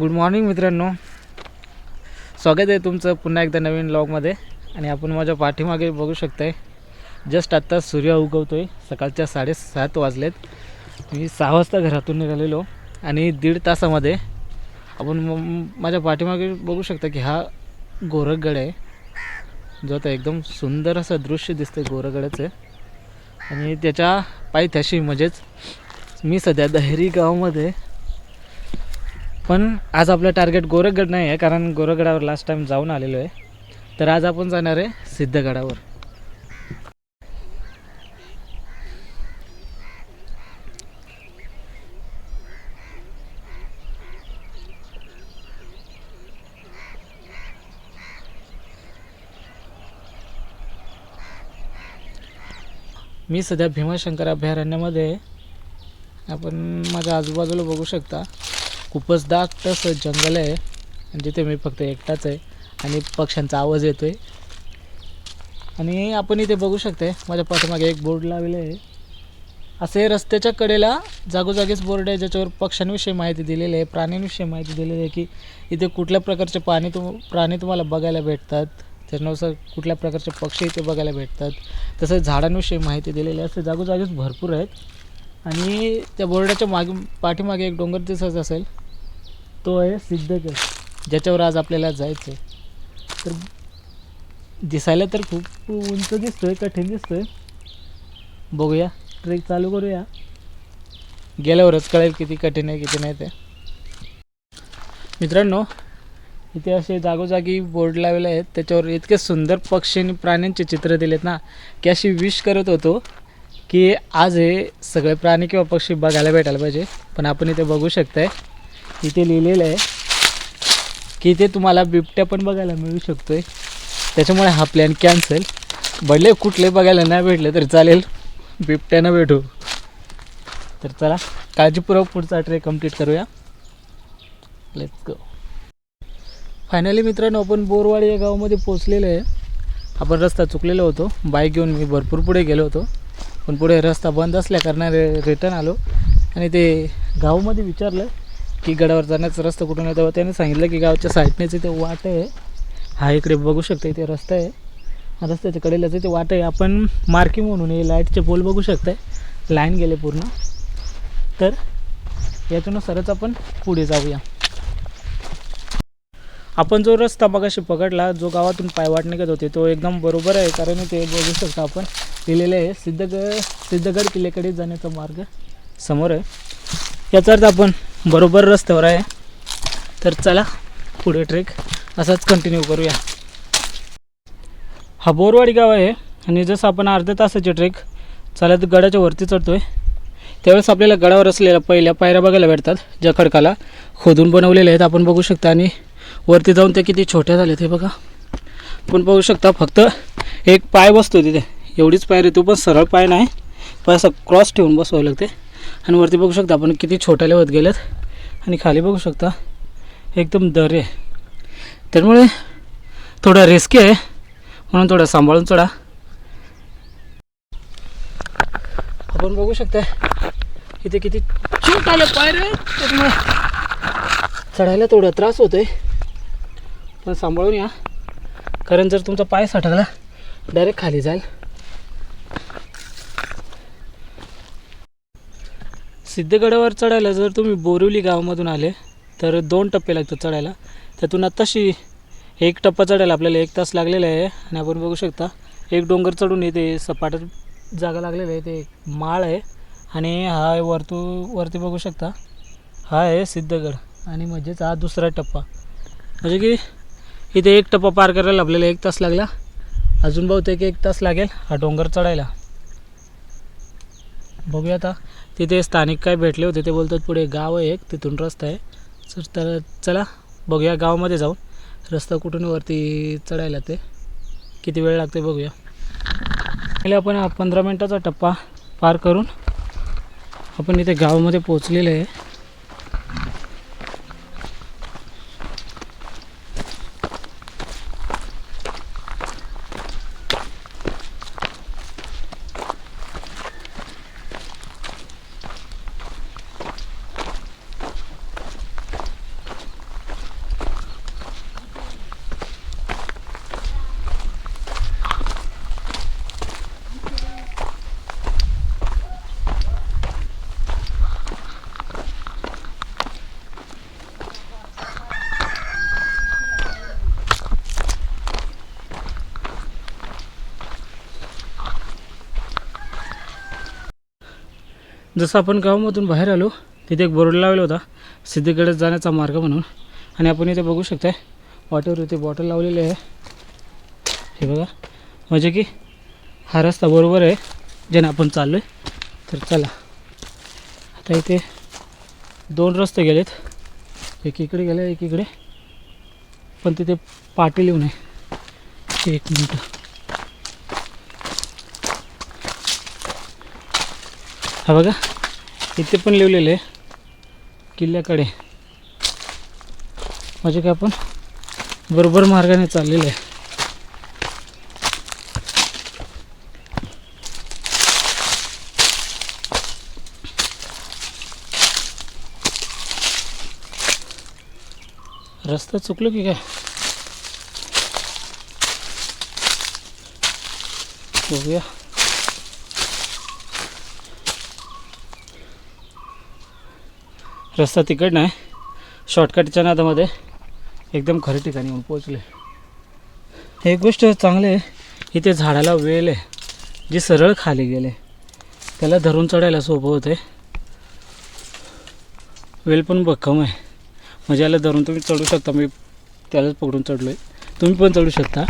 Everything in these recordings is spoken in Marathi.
गुड मॉर्निंग मित्रांनो. स्वागत आहे तुमचं पुन्हा एकदा नवीन लॉगमध्ये आणि आपण माझ्या पाठीमागे बघू शकताय जस्ट आत्ता सूर्य उगवतो आहे सकाळच्या साडेसात वाजलेत. मी सहा वाजता घरातून निघालेलो. आणि दीड तासामध्ये आपण म- माझ्या पाठीमागे बघू शकता की हा गोरखगड आहे. जो आता एकदम सुंदर असं दृश्य दिसतं गोरखगडाचं. आणि त्याच्या पायथ्याशी म्हणजेच मी सध्या दहेरी गावामध्ये पण आज आपलं टार्गेट गोरखगड नाही आहे कारण गोरखगडावर लास्ट टाइम जाऊन आलेलो आहे. तर आज आपण जाणार आहे सिद्धगडावर. मी सध्या भीमाशंकर अभयारण्यामध्ये आहे. आपण माझ्या आजूबाजूला बघू शकता. खूपच दाट असं जंगल आहे. जिथे मी फक्त एकटाच आहे. आणि पक्ष्यांचा आवाज येतो आहे आणि आपण इथे बघू शकते माझ्या पाठीमागे एक बोर्ड लावलेला आहे. असे रस्त्याच्या कडेला जागोजागीच बोर्ड आहे ज्याच्यावर पक्ष्यांविषयी माहिती दिलेली आहे प्राण्यांविषयी माहिती दिलेली आहे की इथे कुठल्या प्रकारचे पाणी तुम प्राणी तुम्हाला बघायला भेटतात. त्याच्यानुसार कुठल्या प्रकारचे पक्षी इथे बघायला भेटतात. तसंच झाडांविषयी माहिती दिलेली आहे. असे जागोजागीच भरपूर आहेत. आणि त्या बोर्डाच्या मागे पाठीमागे एक डोंगर दिसत असेल तो आहे सिद्धगड ज्याच्यावर आज आपल्याला जायचं आहे तर दिसायला तर खूप उंच दिसतोय कठीण दिसतोय. बघूया. ट्रेक चालू करूया. गेल्यावरच कळेल किती कठीण आहे किती नाही ते. मित्रांनो इथे असे जागोजागी बोर्ड लावले आहेत. त्याच्यावर इतके सुंदर पक्षी आणि प्राण्यांचे चित्र दिलेत ना की अशी विश करत होतो. की आज हे सगळे प्राणी किंवा पक्षी बघायला भेटायला पाहिजे. पण आपण इथे बघू शकताय. इथे लिहिलेलं आहे की इथे तुम्हाला बिबट्या पण बघायला मिळू शकतो आहे त्याच्यामुळे हा प्लॅन कॅन्सल भले कुठले बघायला नाही भेटले तरी चालेल. बिबट्यानं भेटू. तर चला काळजीपूर्वक पुढचा ट्रेक कंप्लीट करूया. लेट्स गो फायनली मित्रांनो आपण बोरवाडी या गावामध्ये पोचलेलो आहे. आपण रस्ता चुकलेलो होतो. बाईक घेऊन मी भरपूर पुढे गेलो होतो. पण पुढे रस्ता बंद असल्या कारणाने रिटर्न आलो. आणि ते गावामध्ये विचारलं की गडावर जाण्याचा रस्ता कुठून आहे तेव्हा त्याने सांगितलं की गावच्या साईडनेच इथे वाट आहे हा इकडे बघू शकता इथे रस्ता आहे. रस्त्याच्या कडेलाच इथे वाट आहे आपण मार्किंग म्हणून हे लाईटचे पोल बघू शकताय. लाईन गेले पूर्ण. तर याच्यानुसारच आपण पुढे जाऊया. आपण जो रस्ता बघाशी पकडला जो गावातून पायवाट निघत होते तो एकदम बरोबर आहे कारण ते बघू शकता आपण. लिहिलेलं आहे. सिद्धगड सिद्धगड किल्ल्याकडे जाण्याचा मार्ग समोर आहे. याचा अर्थ आपण बरोबर रस्त्यावर आहे. तर चला पुढे ट्रेक असाच कंटिन्यू करूया. हा बोरवाडी गाव आहे आणि जसं आपण अर्ध्या तासाचे ट्रेक चालत गडाच्या वरती चढतो आहे त्यावेळेस आपल्याला गडावर असलेल्या पहिल्या पायऱ्या बघायला भेटतात ज्या खडकाला खोदून बनवलेल्या आहेत. आपण बघू शकता आणि वरती जाऊन ते किती छोट्या झाल्या ते बघा. पण बघू शकता फक्त एक पाय बसतो तिथे. एवढीच पायरी तो पण सरळ पाय नाही. पण असं क्रॉस ठेवून बसवावं लागते. आणि वरती बघू शकता आपण किती छोट्याले होत गेलेत. आणि खाली बघू शकता एकदम दर आहे. त्यामुळे थोडं रिस्की आहे. म्हणून थोडं सांभाळून चढा. आपण बघू शकता इथे किती छोटाले पायऱ्या आहेत. त्यामुळे चढायला थोडा त्रास होतोय. पण सांभाळून या. कारण जर तुमचा पाय सटकला डायरेक्ट खाली जाईल. सिद्धगडावर चढायला जर तुम्ही बोरिवली गावामधून आले तर दोन टप्पे लागतात चढायला. त्यातून आत्ताशी एक टप्पा चढायला आपल्याला एक तास लागलेला आहे आणि आपण बघू शकता एक डोंगर चढून इथे सपाट जागा लागलेलं आहे ते माळ आहे. आणि हा आहे वरतू वरती बघू शकता हा आहे सिद्धगड. आणि म्हणजेच हा दुसरा टप्पा. म्हणजे की इथे एक टप्पा पार करायला आपल्याला एक तास लागला. अजून बहुतेक एक तास लागेल हा डोंगर चढायला. बघूया आता. तिथे स्थानिक काय भेटले होते ते बोलतात पुढे गाव आहे एक तिथून रस्ता आहे. तर तर चला बघूया गावामध्ये जाऊन. रस्ता कुठून वरती चढायला ते. किती वेळ लागते बघूया. पहिले आपण हा पंधरा मिनटाचा टप्पा पार करून आपण इथे गावामध्ये पोचलेलं आहे. जसं आपण गावामधून बाहेर आलो तिथे एक बोर्ड लावला होता सिद्धीकडे जाण्याचा मार्ग म्हणून. आणि आपण इथे बघू शकताय वाटेवर इथे बॉटल लावलेली आहे. हे बघा. म्हणजे की हा रस्ता बरोबर आहे ज्याने आपण चाललो आहे तर चला. आता इथे दोन रस्ते गेलेत. एक इकडे गेले एक इकडे. पण तिथे पाटी लिहून आहे. एक मिनटं. हा बघा इथे पण लिवलेलं आहे. किल्ल्याकडे. म्हणजे काय आपण? बरोबर मार्गाने चाललेलं आहे. रस्ता चुकलो की काय? बघूया. रस्ता तिकड नाही शॉर्टकटच्या नादामध्ये. एकदम खऱ्या ठिकाणी येऊन पोचले एक गोष्ट चांगली आहे. इथे झाडाला वेल आहे. जे सरळ खाली गेले. त्याला धरून चढायला सोपं होते वेल पण भक्कम आहे. म्हणजे याला धरून तुम्ही चढू शकता. मी त्यालाच पकडून चढलो आहे तुम्ही पण चढू शकता.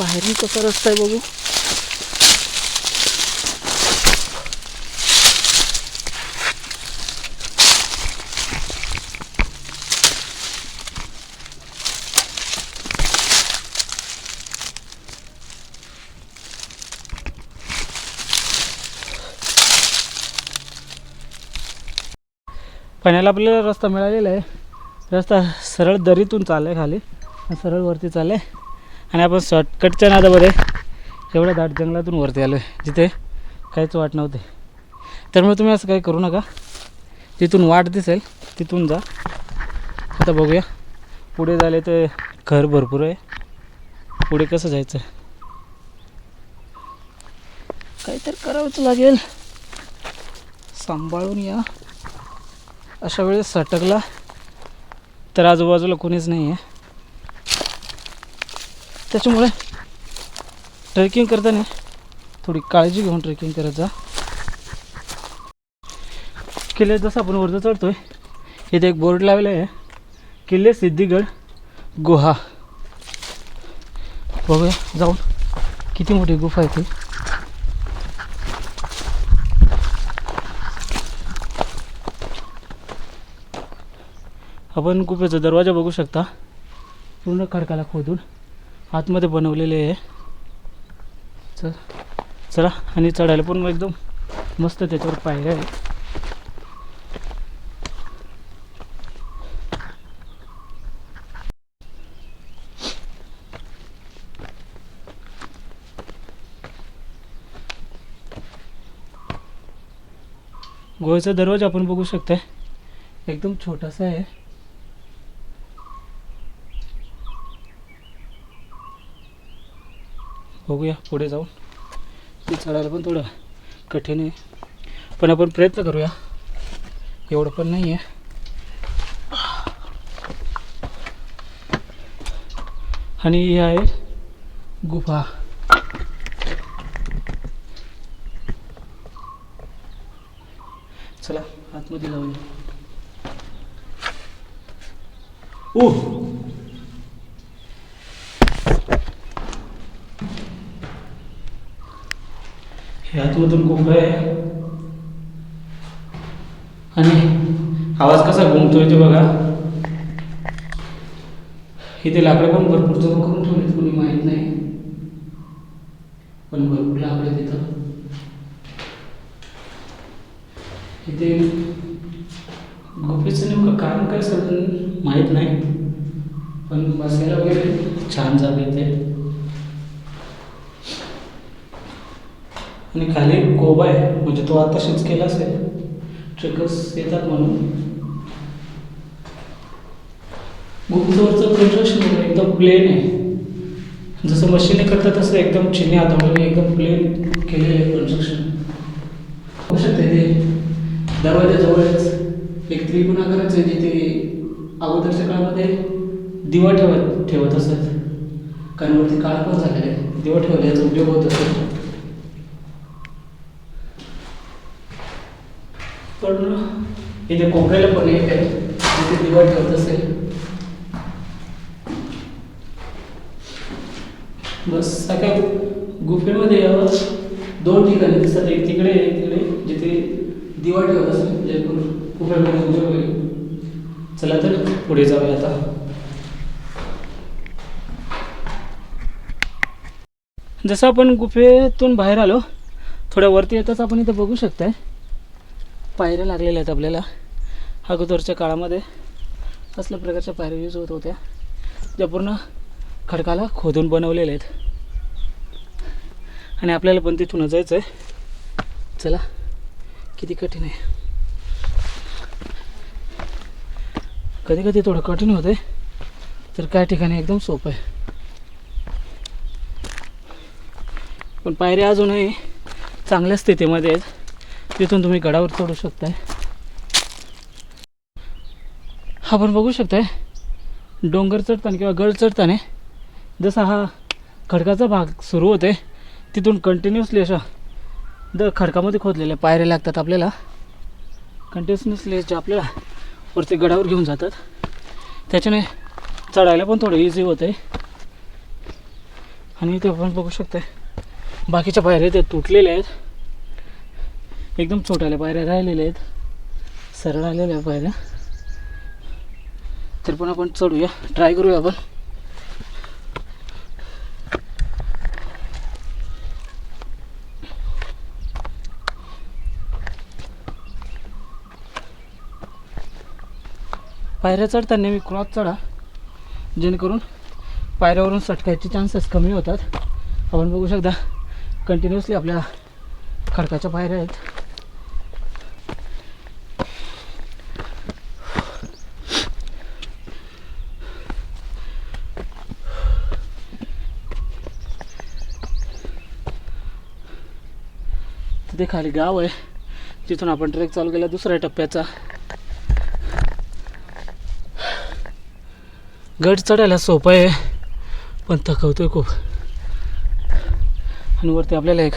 बाहेरून कसा रस्ता आहे बघू. पाण्याला आपल्याला रस्ता मिळालेला आहे. रस्ता सरळ दरीतून चालला आहे खाली. सरळ वरती चाललं आहे आणि आपण शॉर्टकटच्या नादामध्ये एवढ्या दाट जंगलातून वरती आलो आहे जिथे काहीच वाट नव्हते. त्यामुळे तुम्ही असं काही करू नका. तिथून वाट दिसेल तिथून जा. आता बघूया. पुढे झाले तर घर भरपूर आहे. पुढे कसं जायचं काहीतरी करावंच लागेल. सांभाळून या. अशा वेळेस सटकला तर आजूबाजूला कोणीच नाही आहे त्याच्यामुळे ट्रेकिंग करताना थोडी काळजी घेऊन ट्रेकिंग करत जा. किल्ले जसं आपण वरती चढतोय इथे एक बोर्ड लावलेला आहे. किल्ले सिद्धिगड गुहा. बघूया जाऊन किती मोठी गुफा आहे ती. आपण गुफेचा दरवाजा बघू शकता. पूर्ण खडकाला खोदून. आतमध्ये बनवलेले आहे. चल चला आणि चढायला पण एकदम मस्त त्याच्यावर पायऱ्या आहे गोव्याचा दरवाजा आपण बघू शकताय. एकदम छोटासा आहे. बघूया पुढे जाऊन. ते चढायला पण थोडं कठीण आहे. पण आपण प्रयत्न करूया. एवढं पण नाही आहे आणि ही आहे गुफा. चला आतमध्ये जाऊया. ओह! हे आतमधून आहे आणि आवाज कसा घुमतोय ते बघा. इथे लाकडं पण भरपूर जमा करून ठेवले कोणी माहीत नाही. पण भरपूर लाकडं तिथं इथे. गुफेचं नेमकं कारण काय सर माहीत नाही. पण बसायला वगैरे छान जागा इथे. आणि खाली कोबा आहे. म्हणजे तो आताशीच केला असेल. ट्रेकर्स येतात म्हणून. गुप्तवरचं कन्स्ट्रक्शन एकदम प्लेन आहे. जसं मशीने करतात तसं एकदम चिन्हे हातावले एकदम प्लेन केलेलं आहे कन्स्ट्रक्शन होऊ शकते ते दरवाजाजवळच एक त्रिकोण आकाराचं आहे जिथे अगोदरच्या काळामध्ये दिवा ठेवत ठेवत असत. कारण वरती काळ पण झालेले आहे. दिवा ठेवल्याचा उपयोग होत असतो. पण इथे कोपऱ्याला पण एक आहे तिथे दिवा ठेवत असेल. बस सगळ्या गुफेमध्ये यावं. दोन ठिकाणी दिसतात एक तिकडे एक तिकडे जिथे दिवा ठेवत असेल जेणेकरून गुफेमध्ये उजेड होईल चला तर पुढे जाऊया आता. जसं आपण गुफेतून बाहेर आलो थोड्या वरती येताच आपण इथं बघू शकताय. पायऱ्या लागलेल्या आहेत आपल्याला. अगोदरच्या काळामध्ये असल्या प्रकारच्या पायऱ्या यूज होत होत्या. ज्या पूर्ण खडकाला खोदून बनवलेल्या आहेत. आणि आपल्याला पण तिथून जायचं आहे. चला किती कठीण आहे. कधी कधी थोडं कठीण होते तर काय ठिकाणी एकदम सोपं आहे. पण पायऱ्या अजूनही चांगल्या स्थितीमध्ये आहेत. तिथून तुम्ही गडावर चढू शकताय. आपण बघू शकताय डोंगर चढताना किंवा गड चढताना जसा हा खडकाचा भाग सुरू होते तिथून कंटिन्युअसली अशा द खडकामध्ये खोदलेल्या पायऱ्या लागतात आपल्याला. कंटिन्युअसली जे आपल्याला वरती गडावर घेऊन जातात त्याच्याने चढायला पण थोडं इझी होतं आणि इथे आपण बघू शकताय बाकीच्या पायऱ्या ते तुटलेल्या आहेत. एकदम छोट्याल्या पायऱ्या राहिलेल्या आहेत. सरळ आलेल्या पायऱ्या. तर पण आपण चढूया. ट्राय करूया आपण. पायऱ्या चढताना मी क्रॉस चढा. जेणेकरून पायऱ्यावरून सटकायचे चान्सेस कमी होतात. आपण बघू शकता कंटिन्युअसली आपल्या खडकाच्या पायऱ्या आहेत. ते खाली गाव आहे. तिथून आपण ट्रेक चालू केला दुसऱ्या टप्प्याचा. गड चढायला सोपं आहे पण थकवतोय खूप. आणि वरती आपल्याला एक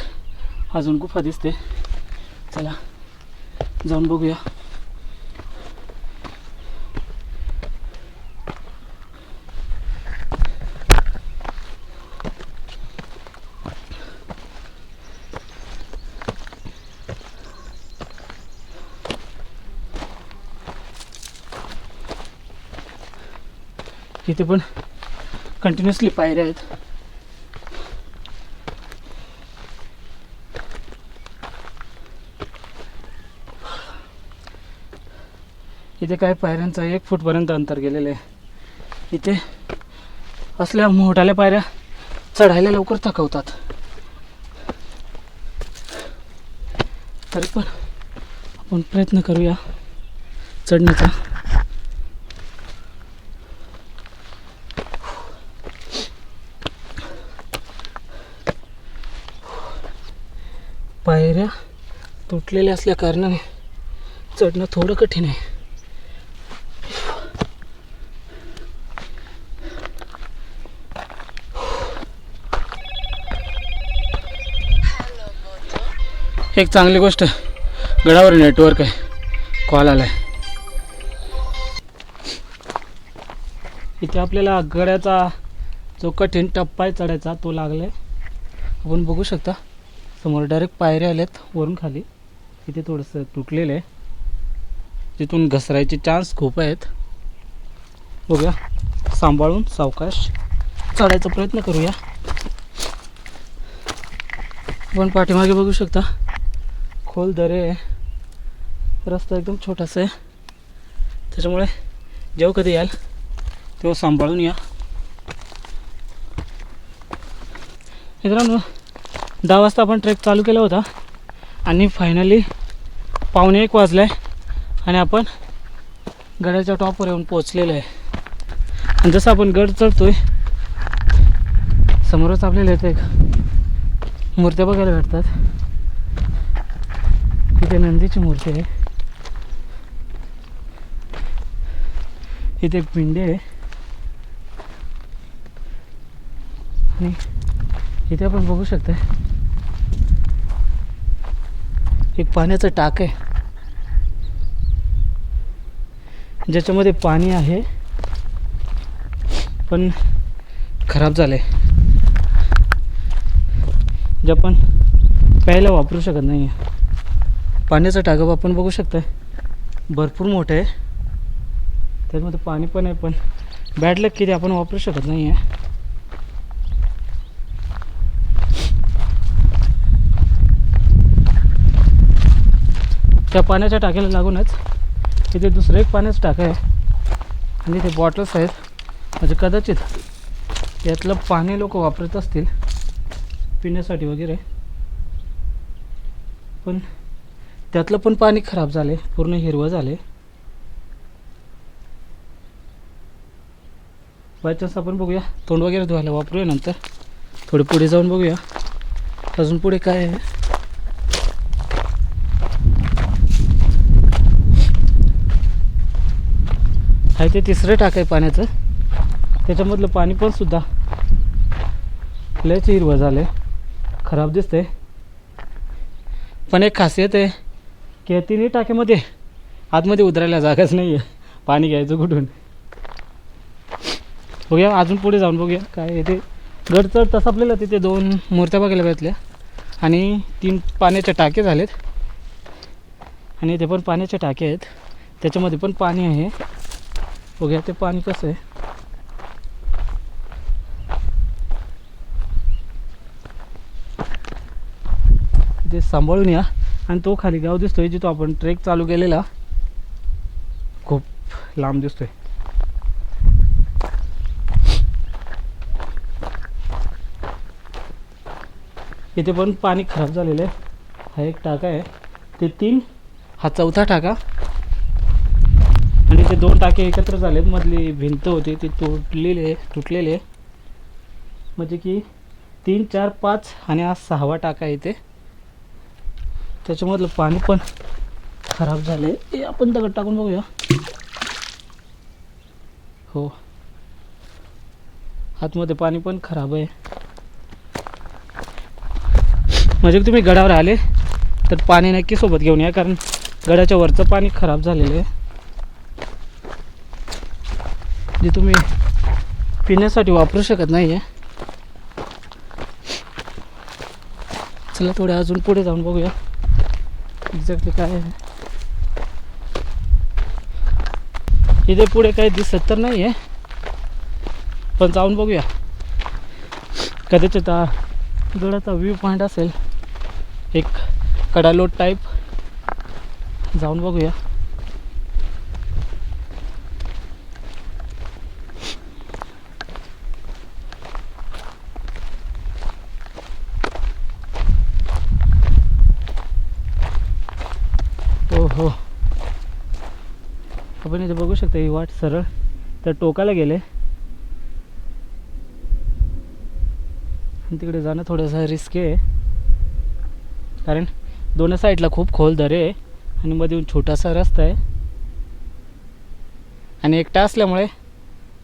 अजून गुफा दिसते. चला जाऊन बघूया. इथे पण कंटिन्युअसली पायऱ्या आहेत. इथे काय पायऱ्यांचा एक फूटपर्यंत अंतर गेलेलं आहे. इथे असल्या मोठाल्या पायऱ्या चढायला लवकर थकवतात. तरी पण आपण प्रयत्न करूया चढण्याचा पायऱ्या तुटलेल्या असल्या कारणाने चढणं थोडं कठीण आहे. एक चांगली गोष्ट गडावर नेटवर्क आहे. कॉल आलाय. इथे आपल्याला गड्याचा जो कठीण टप्पा आहे चढायचा तो लागलाय. आपण बघू शकता. समोर डायरेक्ट पायऱ्या आल्यात वरून खाली. इथे थोडंसं तुटलेलं आहे. तिथून घसरायचे चान्स खूप आहेत. बघूया. सांभाळून सावकाश चढायचा प्रयत्न करूया. पण पाठीमागे बघू शकता खोल दरे आहे. रस्ता एकदम छोटासा आहे. त्याच्यामुळे जेव्हा कधी याल तेव्हा सांभाळून या. मित्रांनो दहा वाजता आपण ट्रेक चालू केला होता. आणि फायनली पावणे एक वाजला आहे आणि आपण गडाच्या टॉपवर येऊन पोचलेलो आहे. आणि जसं आपण गड चढतोय समोरच आपल्याला येतं एक मूर्त्या बघायला भेटतात. इथे नंदीची मूर्ती आहे. इथे पिंडे आहे. आणि इथे आपण बघू शकता एक पाण्याचं टाक आहे. ज्याच्यामध्ये पाणी आहे पण खराब झालं आहे जे आपण प्यायला वापरू शकत नाही आहे पाण्याचं टाकप आपण बघू शकता भरपूर मोठं आहे. त्याच्यामध्ये पाणी पण आहे पण बॅड लक किती आपण वापरू शकत नाही आहे त्या पाण्याच्या टाक्याला लागूनच इथे दुसरं एक पाण्याचं टाकं आहे. आणि इथे बॉटल्स आहेत. म्हणजे कदाचित यातलं पाणी लोक वापरत असतील पिण्यासाठी वगैरे. पण त्यातलं पण पाणी खराब झाले पूर्ण हिरवं झाले बाय चान्स आपण बघूया. तोंड वगैरे धुवायला वापरूया नंतर. थोडे पुढे जाऊन बघूया. अजून पुढे काय आहे? आहे ते तिसरं टाक आहे पाण्याचं. त्याच्यामधलं पाणी पण सुद्धा लयच हिरवं झालं खराब दिसतंय. पण एक खासियत आहे की तिन्ही टाक्यामध्ये आतमध्ये उतरायला जागाच नाही आहे पाणी घ्यायचं कुठून? बघूया अजून पुढे जाऊन बघूया काय आहे ते. गडचड तसं आपल्याला तिथे दोन मूर्त्या बघायला भेटल्या. आणि तीन पाण्याचे टाके झालेत. आणि इथे पण पाण्याचे टाके आहेत. त्याच्यामध्ये पण पाणी आहे. बघूया ते पाणी कसं आहे. ते सांभाळून या. आणि तो खाली गाव दिसतोय जिथं आपण ट्रेक चालू केलेला. खूप लांब दिसतोय. इथे पण पाणी खराब झालेलं आहे. हा एक टाका आहे. ते तीन हा चौथा टाका. आणि ते दोन टाके एकत्र झालेत. मधली भिंत होती ती तुटलेली आहे तुटलेली आहे. म्हणजे की तीन चार पाच आणि हा सहावा टाका इथे त्याच्यामधलं पाणी पण खराब झालं आहे आपण दगड टाकून बघूया. हो. आतमध्ये पाणी पण खराब आहे. म्हणजे तुम्ही गडावर आले तर पाणी नक्की सोबत घेऊन या कारण गडाच्या वरचं पाणी खराब झालेलं आहे. जे तुम्ही पिण्यासाठी वापरू शकत नाही आहे चला थोडे अजून पुढे जाऊन बघूया. एक्झॅक्टली काय आहे. इथे पुढे काही दिसत तर नाही आहे पण जाऊन बघूया. कदाचित गडाचा व्ह्यू पॉईंट असेल. एक कडालोट टाईप जाऊन बघूया. हो. आपण इथे बघू शकता ही वाट सरळ. त्या टोकाला गेले. तिकडे जाणं थोडंसं रिस्की आहे. कारण दोन्ही साईडला खूप खोल दरे आहे आणि मध्ये छोटासा रस्ता आहे. आणि एकटा असल्यामुळे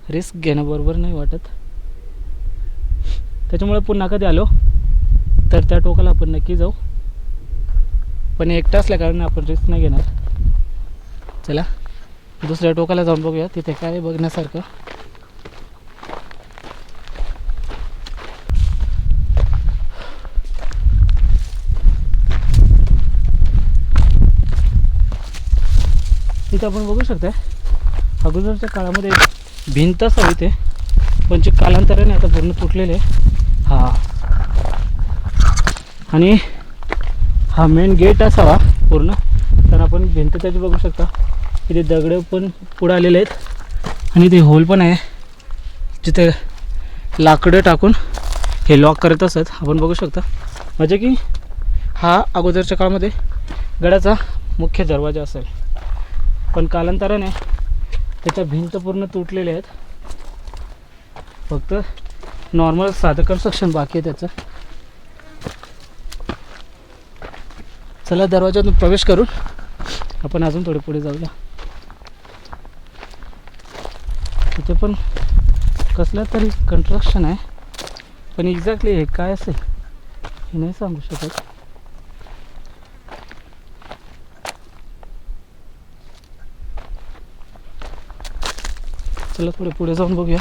रिस्क घेणं बरोबर नाही वाटत. त्याच्यामुळे पुन्हा कधी आलो तर त्या टोकाला आपण नक्की जाऊ. पण एकटा असल्या आपण रिस्क नाही घेणार. चला दुसऱ्या टोकाला जाऊन बघूया. तिथे काय आहे बघण्यासारखं. तिथे आपण बघू शकता अगोदरच्या काळामध्ये एक भिंत असावी ते पण जे कालांतराने आता पूर्ण तुटलेले हा. आणि हा मेन गेट असावा पूर्ण. तर आपण भिंत त्याची बघू शकता. इथे दगड पण पुढे आलेले आहेत. आणि ते होल पण आहे. जिथे लाकडं टाकून हे लॉक करत असत आपण बघू शकता. म्हणजे की हा अगोदरच्या काळामध्ये गडाचा मुख्य दरवाजा असेल. पण कालांतराने त्याच्या भिंत पूर्ण तुटलेल्या आहेत. फक्त नॉर्मल साधं कन्स्ट्रक्शन बाकी आहे त्याचं. चला दरवाजातून प्रवेश करून आपण अजून थोडे पुढे जाऊया. तिथे पण कसलं तरी कन्स्ट्रक्शन आहे. पण एक्झॅक्टली हे काय असेल हे नाही सांगू शकत. चला थोडे पुढे जाऊन बघूया.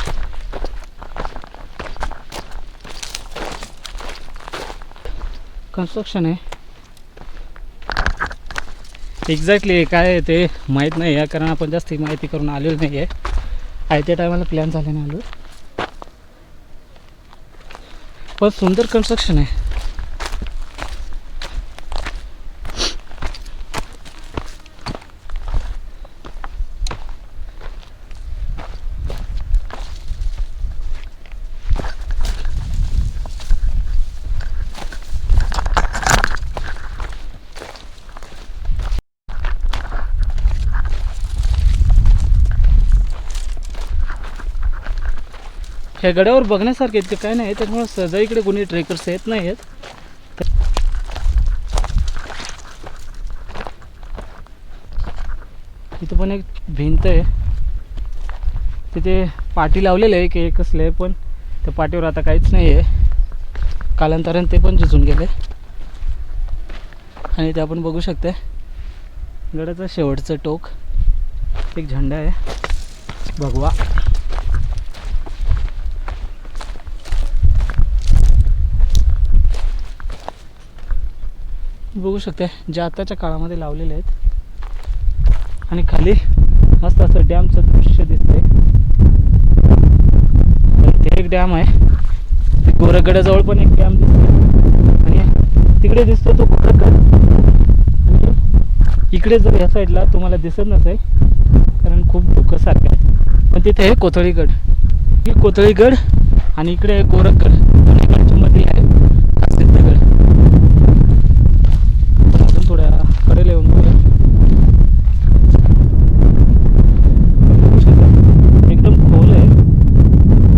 कन्स्ट्रक्शन आहे. एक्झॅक्टली काय ते माहीत नाही आहे कारण आपण जास्त माहिती करून आलेलो नाही आहे. आहे त्या टायमाला प्लॅन झाले नाही आलो पण सुंदर कन्स्ट्रक्शन आहे. ह्या गड्यावर बघण्यासारखे इतके काय नाही त्यामुळे सहजा इकडे कोणी ट्रेकर्स येत नाही आहेत तिथं पण एक भिंत आहे. तिथे पाटी लावलेलं आहे की एक आहे पण. त्या पाटीवर आता काहीच नाही आहे कालांतराने ते पण झिजून गेले. आणि ते आपण बघू शकते गडाचं शेवटचं टोक. एक झेंडा आहे. भगवा. बघू शकते जे आताच्या काळामध्ये लावलेले आहेत. आणि खाली मस्त असं डॅमचं दृश्य दिसतंय. ते एक डॅम आहे. गोरखगडाजवळ पण एक डॅम दिसतो आणि तिकडे दिसतो तो गोरखगड. आणि इकडे जर या साईडला तुम्हाला दिसत नसेल कारण खूप दुःखसारखं आहे. पण तिथे आहे कोथळीगड. ही कोथळीगड आणि इकडे आहे गोरखगड. दोन्हीकडच्या मध्ये आहे हा सिद्धगड आपण अजून थोड्या कडेला येऊन बघूया बघू शकता. एकदम खोल आहे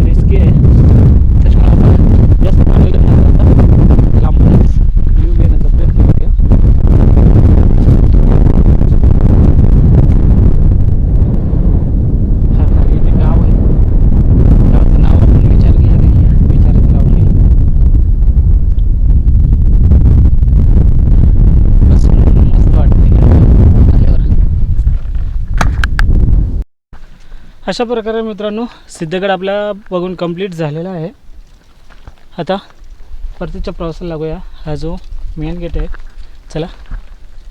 रिस्की आहे त्याच्यामुळे आपण जास्त मागे न जाता लांबूनच व्ह्यू घेण्याचा प्रयत्न करूया हा खाली इथे गाव आहे गावाचं नाव आपण विचार केला नाही विचारच लावून नाही बसून मस्त वाटते आल्यावर अशा प्रकारे मित्रांनो सिद्धगड आपला बघून कंप्लीट झालेला आहे. आता परतीच्या प्रवासाला लागूया. हा जो मेन गेट आहे. चला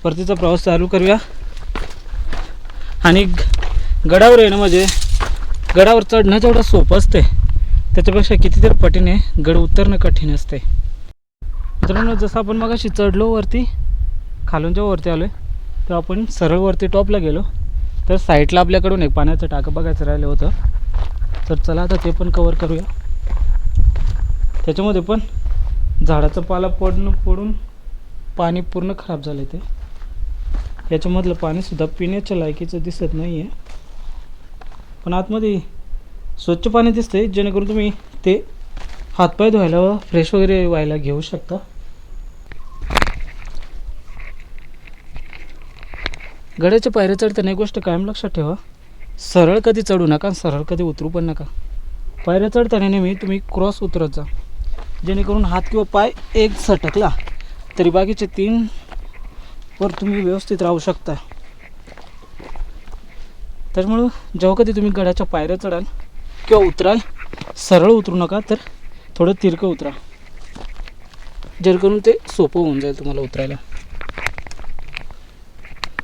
परतीचा प्रवास चालू करूया. आणि ग- गडावर येणं म्हणजे गडावर चढणं जेवढं सोपं असते त्याच्यापेक्षा कितीतरी पटीने गड उतरणं कठीण असते मित्रांनो जसं आपण मगाशी चढलो वरती खालून जेव्हा वरती आलो आहे तेव्हा आपण सरळ वरती टॉपला गेलो. तर साईडला आपल्याकडून एक पाण्याचं टाकं बघायचं राहिलं होतं. तर चला आता ते पण कवर करूया. त्याच्यामध्ये पण झाडाचं पाला पडणं पडून पाणी पूर्ण खराब झालं ते. याच्यामधलं पाणीसुद्धा पिण्याच्या लायकीचं दिसत नाही आहे पण आतमध्ये स्वच्छ पाणी दिसतंय जेणेकरून तुम्ही ते हातपाय धुवायला फ्रेश वगैरे व्हायला घेऊ शकता. गड्याच्या पायऱ्या चढताना एक गोष्ट कायम लक्षात ठेवा. सरळ कधी चढू नका सरळ कधी उतरू पण नका. पायऱ्या चढताना नेहमी तुम्ही क्रॉस उतरत जा. जेणेकरून हात किंवा पाय एक सटकला तरी बाकीचे तीन वर तुम्ही व्यवस्थित राहू शकता. त्याच्यामुळं जेव्हा कधी तुम्ही गडाच्या पायऱ्या चढाल किंवा उतराल सरळ उतरू नका तर थोडं तिरकं उतरा. जेणेकरून ते सोपं होऊन जाईल तुम्हाला उतरायला.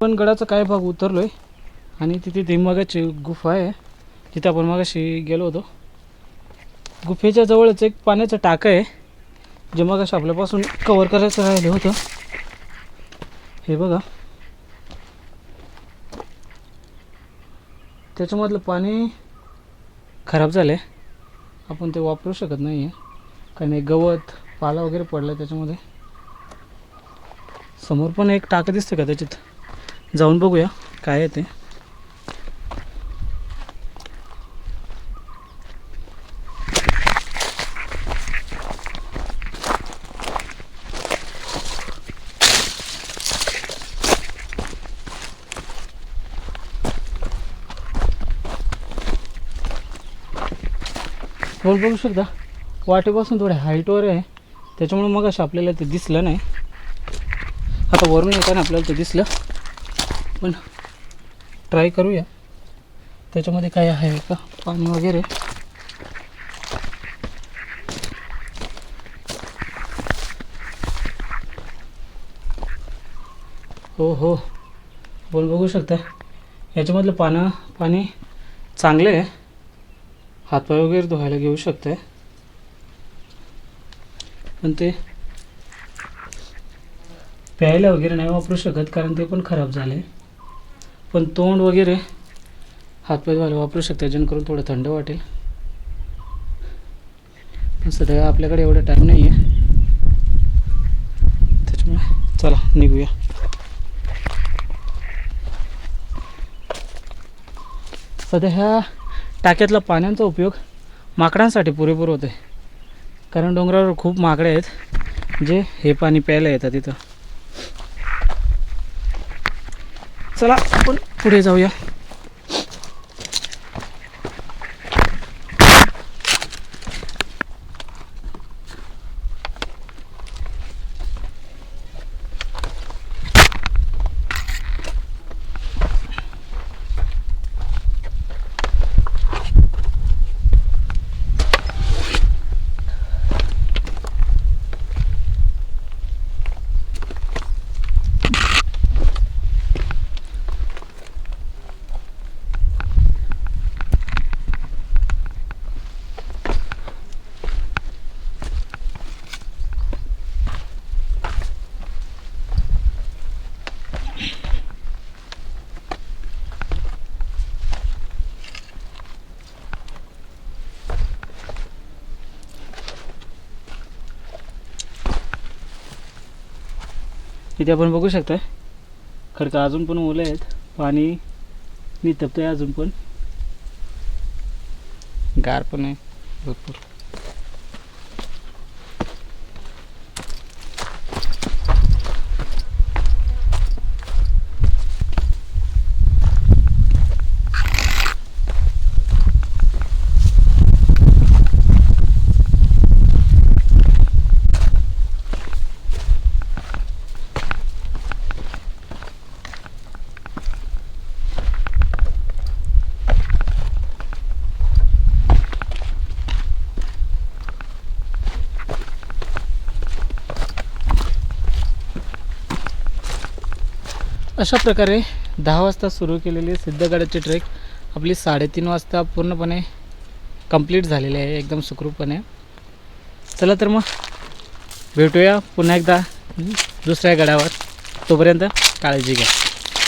पण गडाचा काय भाग उतरलो आहे आणि तिथे धिमबागाची गुफा आहे. तिथे आपण मगाशी गेलो होतो. गुफेच्या जवळच एक पाण्याचं टाकं आहे जे मगाशी आपल्यापासून कवर करायचं राहिलं होतं. हे बघा. त्याच्यामधलं पाणी खराब झालं आहे आपण ते वापरू शकत नाही आहे कारण एक गवत पाला वगैरे पडला आहे त्याच्यामध्ये. समोर पण एक टाकं दिसतं का त्याच्यात जाऊन बघूया काय आहे ते. बोल बघू शकता वाटेपासून थोड्या हाईटवर आहे. त्याच्यामुळे मग असं आपल्याला ते दिसलं नाही. आता वरून येताना आपल्याला ते दिसलं. पण ट्राय करूया. त्याच्यामध्ये काय आहे का? पाणी वगैरे. हो हो. बोल बघू शकता. याच्यामधलं पानं पाणी चांगलं आहे. हातपाय वगैरे धुवायला घेऊ शकताय पण ते प्यायला वगैरे नाही वापरू शकत कारण ते पण खराब झाले पण तोंड वगैरे हातपाय धुवायला वापरू शकता जेणेकरून थोडं थंड वाटेल. पण सध्या आपल्याकडे एवढा टाईम नाही आहे त्याच्यामुळे चला निघूया. सध्या ह्या टाक्यातला पाण्याचा उपयोग माकडांसाठी पुरेपूर होतो आहे कारण डोंगरावर खूप माकडे आहेत जे हे पाणी प्यायला येतात तिथं चला आपण पुढे जाऊया. इथे आपण बघू शकता खडका अजून पण ओले आहेत. पाणी नितपतं आहे अजून पण. गार पण आहे भरपूर. अशा प्रकारे दहा वाजता सुरू केलेली सिद्धगडाची ट्रेक आपली साडेतीन वाजता पूर्णपणे कंप्लीट झालेली आहे एकदम सुखरूपपणे. चला तर मग भेटूया पुन्हा एकदा दुसऱ्या गडावर. तोपर्यंत काळजी घ्या.